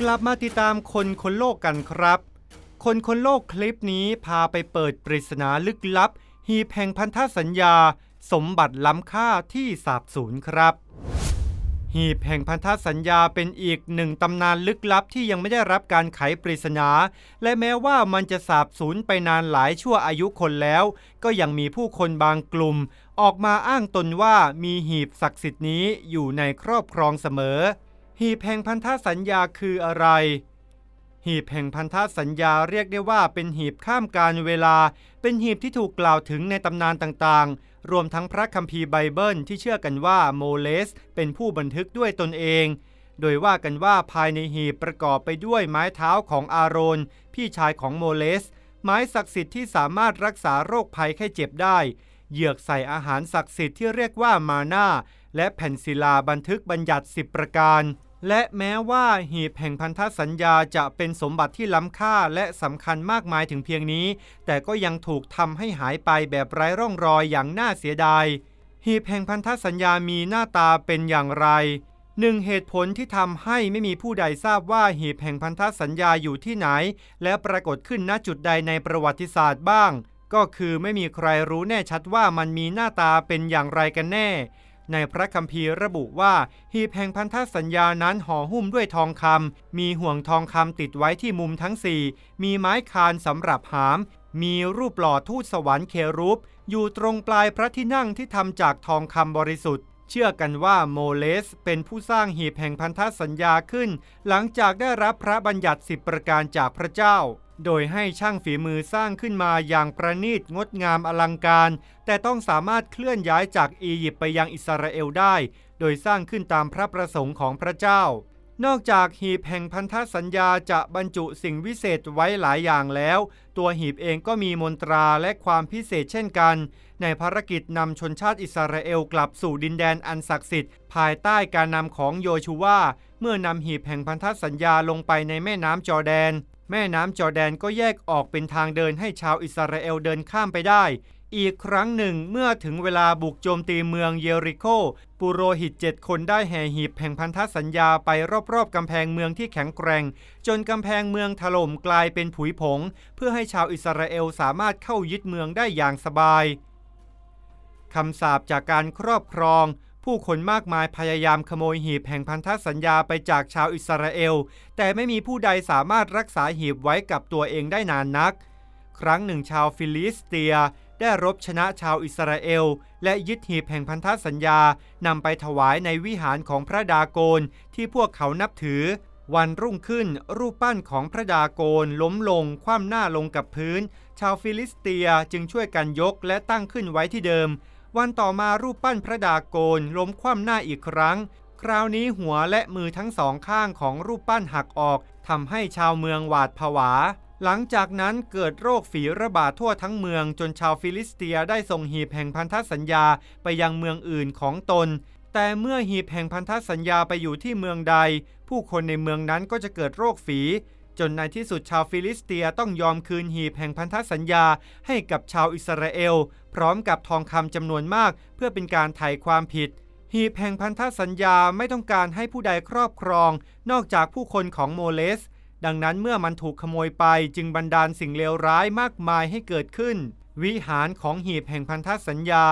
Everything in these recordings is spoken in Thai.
กลับมาติดตามคนคนโลกกันครับ คนคนโลกคลิปนี้พาไปเปิดปริศนาลึกลับ หีบแห่งพันธสัญญา สมบัติล้ำค่าที่สาบสูญครับ หีบแห่งพันธสัญญาเป็นอีกหนึ่งตำนานลึกลับที่ยังไม่ได้รับการไขปริศนา และแม้ว่ามันจะสาบสูญไปนานหลายชั่วอายุคนแล้ว ก็ยังมีผู้คนบางกลุ่ม ออกมาอ้างตนว่ามีหีบศักดิ์สิทธิ์นี้อยู่ในครอบครองเสมอ หีบแห่งพันธสัญญาคืออะไร หีบแห่งพันธสัญญาเรียกได้ว่าเป็นหีบข้ามการเวลา เป็นหีบที่ถูกกล่าวถึงในตำนานต่างๆ รวมทั้งพระคัมภีร์ไบเบิลที่เชื่อกันว่าโมเลส เป็นผู้บันทึกด้วยตนเอง โดยว่ากันว่าภายในหีบประกอบไปด้วยไม้เท้าของอาโรน พี่ชายของโมเลส ไม้ศักดิ์สิทธิ์ที่สามารถรักษาโรคภัยแค่เจ็บได้เหยือกใส่อาหารศักดิ์สิทธิ์ที่เรียกว่ามาน่าและแผ่นศิลาบันทึกบัญญัติ 10 ประการ และแม้ว่าหีบแห่งพันธสัญญาจะเป็นสมบัติที่ล้ำค่าและสำคัญมากมายถึงเพียงนี้ แต่ก็ยังถูกทำให้หายไปแบบไร้ร่องรอยอย่างน่าเสียดาย หีบแห่งพันธสัญญามีหน้าตาเป็นอย่างไรหนึ่งเหตุผลที่ทำให้ไม่มีผู้ใดทราบว่าหีบแห่งพันธสัญญาอยู่ที่ไหน และปรากฏขึ้นณจุดใดในประวัติศาสตร์บ้าง ก็คือไม่มีใครรู้แน่ชัดว่ามันมีหน้าตาเป็นอย่างไรกันแน่ ในพระคัมภีร์ระบุว่า หีบแห่งพันธสัญญานั้นห่อหุ้มด้วยทองคำ มีห่วงทองคำติดไว้ที่มุมทั้งสี่มีไม้คานสำหรับหาม มีรูปหล่อทูตสวรรค์เครูป อยู่ตรงปลายพระที่นั่งที่ทำจากทองคำบริสุทธิ์เชื่อกันว่าโมเลสเป็นผู้สร้างหีบแห่งพันธสัญญาขึ้น หลังจากได้รับพระบัญญัติสิบประการจากพระเจ้า โดยให้ช่างฝีมือสร้างขึ้นมาอย่างประณีตงดงามอลังการ แต่ต้องสามารถเคลื่อนย้ายจากอียิปต์ไปยังอิสราเอลได้ โดยสร้างขึ้นตามพระประสงค์ของพระเจ้า นอกจากหีบแห่งพันธสัญญาจะบรรจุสิ่งวิเศษไว้หลายอย่างแล้ว ตัวหีบเองก็มีมนตราและความพิเศษเช่นกัน ในภารกิจนำชนชาติอิสราเอลกลับสู่ดินแดนอันศักดิ์สิทธิ์ภายใต้การนำของโยชูวาเมื่อนำหีบแห่งพันธสัญญาลงไปในแม่น้ำจอแดน แม่น้ำจอแดนก็แยกออกเป็นทางเดินให้ชาวอิสราเอลเดินข้ามไปได้ อีกครั้งหนึ่งเมื่อถึงเวลาบุกโจมตีเมืองเยริโค ปุโรหิตเจ็ดคนได้แห่หีบแห่งพันธสัญญาไปรอบๆกำแพงเมืองที่แข็งแกร่ง จนกำแพงเมืองถล่มกลายเป็นผุยผง เพื่อให้ชาวอิสราเอลสามารถเข้ายึดเมืองได้อย่างสบายคำสาปจากการครอบครอง ผู้คนมากมายพยายามขโมยหีบแห่งพันธสัญญาไปจากชาวอิสราเอล แต่ไม่มีผู้ใดสามารถรักษาหีบไว้กับตัวเองได้นานนัก ครั้งหนึ่งชาวฟิลิสเตียได้รบชนะชาวอิสราเอล และยึดหีบแห่งพันธสัญญานำไปถวายในวิหารของพระดาโกนที่พวกเขานับถือ วันรุ่งขึ้นรูปปั้นของพระดาโกนล้มลง คว่ำหน้าลงกับพื้น ชาวฟิลิสเตียจึงช่วยกันยกและตั้งขึ้นไว้ที่เดิม วันต่อมารูปปั้นพระดาโกนล้มคว่ำหน้าอีกครั้ง คราวนี้หัวและมือทั้งสองข้างของรูปปั้นหักออกทำให้ชาวเมืองหวาดผวา หลังจากนั้นเกิดโรคฝีระบาดทั่วทั้งเมืองจนชาวฟิลิสเตียได้ส่งหีบแห่งพันธสัญญาไปยังเมืองอื่นของตน แต่เมื่อหีบแห่งพันธสัญญาไปอยู่ที่เมืองใด ผู้คนในเมืองนั้นก็จะเกิดโรคฝี จนในที่สุดชาวฟิลิสเตียต้องยอมคืนหีบแห่งพันธสัญญาให้กับชาวอิสราเอล พร้อมกับทองคำจำนวนมาก เพื่อเป็นการไถ่ความผิด หีบแห่งพันธสัญญาไม่ต้องการให้ผู้ใดครอบครอง นอกจากผู้คนของโมเลส ดังนั้นเมื่อมันถูกขโมยไปจึงบันดาลสิ่งเลวร้ายมากมายให้เกิดขึ้น วิหารของหีบแห่งพันธสัญญา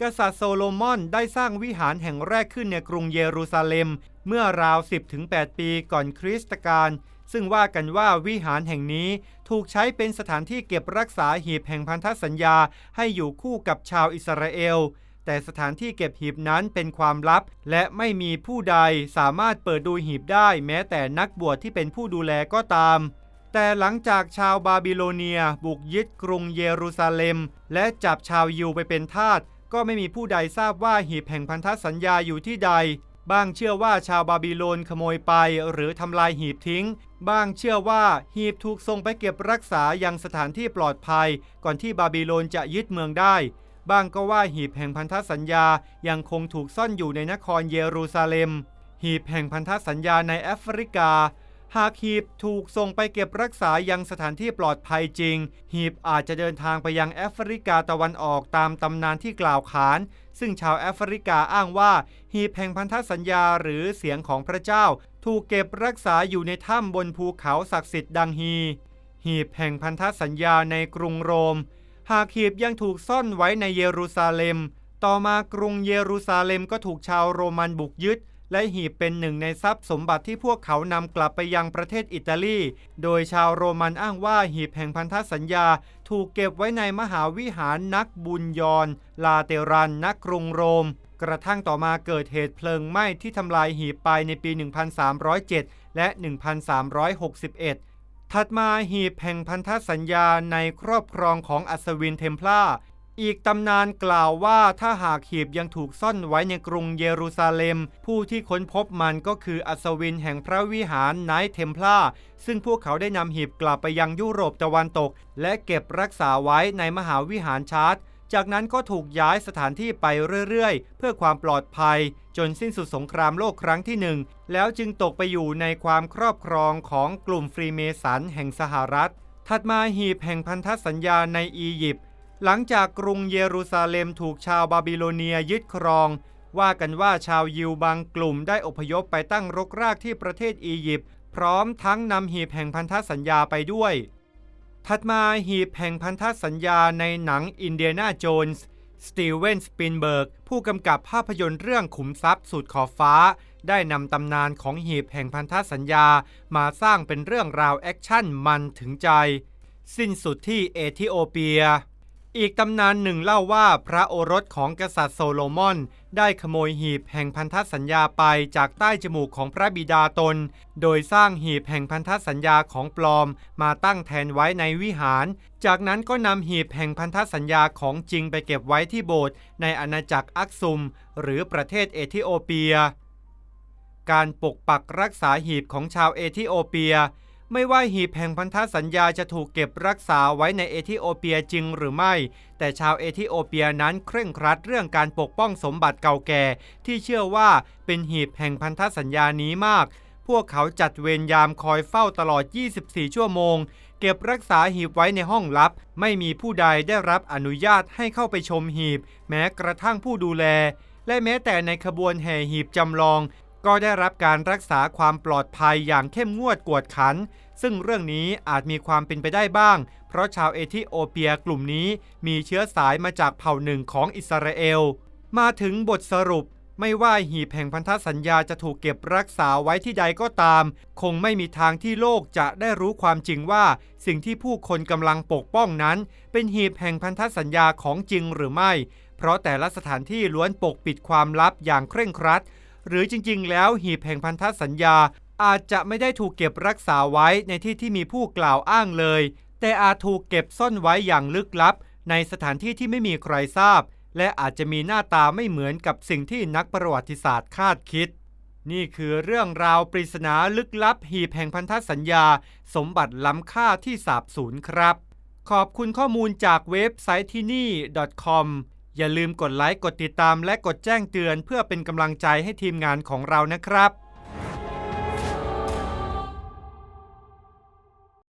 กษัตริย์โซโลมอนได้สร้างวิหารแห่งแรกขึ้นในกรุงเยรูซาเล็ม เมื่อราว 10-8 ปีก่อนคริสตกาล ซึ่งว่ากันว่าวิหารแห่งนี้ถูกใช้เป็นสถานที่เก็บรักษาหีบแห่งพันธสัญญาให้อยู่คู่กับชาวอิสราเอล แต่สถานที่เก็บหีบนั้นเป็นความลับ และไม่มีผู้ใดสามารถเปิดดูหีบได้ แม้แต่นักบวชที่เป็นผู้ดูแลก็ตาม แต่หลังจากชาวบาบิโลเนีย บุกยึดกรุงเยรูซาเล็ม และจับชาวยิวไปเป็นทาสก็ไม่มีผู้ใดทราบว่าหีบแห่งพันธสัญญาอยู่ที่ใด บ้างเชื่อว่าชาวบาบิโลนขโมยไปหรือทำลายหีบทิ้ง บ้างเชื่อว่าหีบถูกส่งไปเก็บรักษายังสถานที่ปลอดภัย ก่อนที่บาบิโลนจะยึดเมืองได้ บ้างก็ว่าหีบแห่งพันธสัญญายังคงถูกซ่อนอยู่ในนครเยรูซาเล็ม หีบแห่งพันธสัญญาในแอฟริกา หากหีบถูกส่งไปเก็บรักษายังสถานที่ปลอดภัยจริง หีบอาจจะเดินทางไปยังแอฟริกาตะวันออกตามตำนานที่กล่าวขาน ซึ่งชาวแอฟริกาอ้างว่า หีบแห่งพันธสัญญาหรือเสียงของพระเจ้า ถูกเก็บรักษาอยู่ในถ้ำบนภูเขาศักดิ์สิทธิ์ดังฮี หีบแห่งพันธสัญญาในกรุงโรม หากหีบยังถูกซ่อนไว้ในเยรูซาเล็ม ต่อมากรุงเยรูซาเล็มก็ถูกชาวโรมันบุกยึด และหีบเป็นหนึ่งในทรัพย์สมบัติที่พวกเขานำกลับไปยังประเทศอิตาลี โดยชาวโรมันอ้างว่าหีบแห่งพันธสัญญา ถูกเก็บไว้ในมหาวิหารนักบุญยอนลาเตรันนักกรุงโรม กระทั่งต่อมาเกิดเหตุเพลิงไหม้ที่ทำลายหีบไปในปี 1307 และ 1361 ถัดมาหีบแห่งพันธสัญญาในครอบครองของอัศวินเทมพลา อีกตำนานกล่าวว่าถ้าหากหีบยังถูกซ่อนไว้ในกรุงเยรูซาเล็ม ผู้ที่ค้นพบมันก็คืออัศวินแห่งพระวิหารไนท์เทมพลาซึ่งพวกเขาได้นำหีบกลับไปยังยุโรปตะวันตก และเก็บรักษาไว้ในมหาวิหารชาร์ตจากนั้นก็ถูกย้ายสถานที่ไปเรื่อยๆ เพื่อความปลอดภัย จนสิ้นสุดสงครามโลกครั้งที่หนึ่งแล้วจึงตกไปอยู่ในความครอบครองของกลุ่มฟรีเมสันแห่งสหรัฐ ถัดมาหีบแห่งพันธสัญญาในอียิปต์ หลังจากกรุงเยรูซาเล็มถูกชาวบาบิโลเนียยึดครอง ว่ากันว่าชาวยิวบางกลุ่มได้อพยพไปตั้งรกรากที่ประเทศอียิปต์พร้อมทั้งนำหีบแห่งพันธสัญญาไปด้วย ถัดมาหีบแห่งพันธสัญญาในหนังอินเดียนาโจนส์สตีเวนสปินเบิร์กผู้กำกับภาพยนตร์เรื่องขุมทรัพย์สุดขอบฟ้า ได้นำตำนานของหีบแห่งพันธสัญญา มาสร้างเป็นเรื่องราวแอคชั่นมันถึงใจ สิ้นสุดที่เอธิโอเปีย อีกตำนานหนึ่งเล่าว่าพระโอรสของกษัตริย์โซโลมอน ได้ขโมยหีบแห่งพันธสัญญาไปจากใต้จมูกของพระบิดาตน โดยสร้างหีบแห่งพันธสัญญาของปลอม มาตั้งแทนไว้ในวิหาร จากนั้นก็นำหีบแห่งพันธสัญญาของจริงไปเก็บไว้ที่โบสถ์ในอาณาจักรอักซุม หรือประเทศเอธิโอเปีย การปกปักรักษาหีบของชาวเอธิโอเปีย ไม่ว่าหีบแห่งพันธสัญญาจะถูกเก็บรักษาไว้ในเอธิโอเปียจริงหรือไม่ แต่ชาวเอธิโอเปียนั้นเคร่งครัดเรื่องการปกป้องสมบัติเก่าแก่ ที่เชื่อว่าเป็นหีบแห่งพันธสัญญานี้มาก พวกเขาจัดเวรยามคอยเฝ้าตลอด 24 ชั่วโมง เก็บรักษาหีบไว้ในห้องลับ ไม่มีผู้ใดได้รับอนุญาตให้เข้าไปชมหีบ แม้กระทั่งผู้ดูแลและแม้แต่ในขบวนแห่หีบจำลอง ก็ได้รับการรักษาความปลอดภัยอย่างเข้มงวดกวดขัน ซึ่งเรื่องนี้อาจมีความเป็นไปได้บ้าง เพราะชาวเอธิโอเปียกลุ่มนี้มีเชื้อสายมาจากเผ่าหนึ่งของอิสราเอล มาถึงบทสรุปไม่ว่าหีบแห่งพันธสัญญาจะถูกเก็บรักษาไว้ที่ใดก็ตาม คงไม่มีทางที่โลกจะได้รู้ความจริงว่า สิ่งที่ผู้คนกำลังปกป้องนั้น เป็นหีบแห่งพันธสัญญาของจริงหรือไม่ เพราะแต่ละสถานที่ล้วนปกปิดความลับอย่างเคร่งครัด หรือจริงๆ แล้วหีบแห่งพันธสัญญา อาจจะไม่ได้ถูกเก็บรักษาไว้ในที่ที่มีผู้กล่าวอ้างเลย แต่อาจถูกเก็บซ่อนไว้อย่างลึกลับ ในสถานที่ที่ไม่มีใครทราบ และอาจจะมีหน้าตาไม่เหมือนกับสิ่งที่นักประวัติศาสตร์คาดคิด นี่คือเรื่องราวปริศนาลึกลับ หีบแห่งพันธสัญญา สมบัติล้ำค่าที่สาบสูญครับ ขอบคุณข้อมูลจากเว็บไซต์ที่นี่ .com อย่าลืมกดไลค์ กดติดตาม และกดแจ้งเตือน เพื่อเป็นกำลังใจให้ทีมงานของเรานะครับ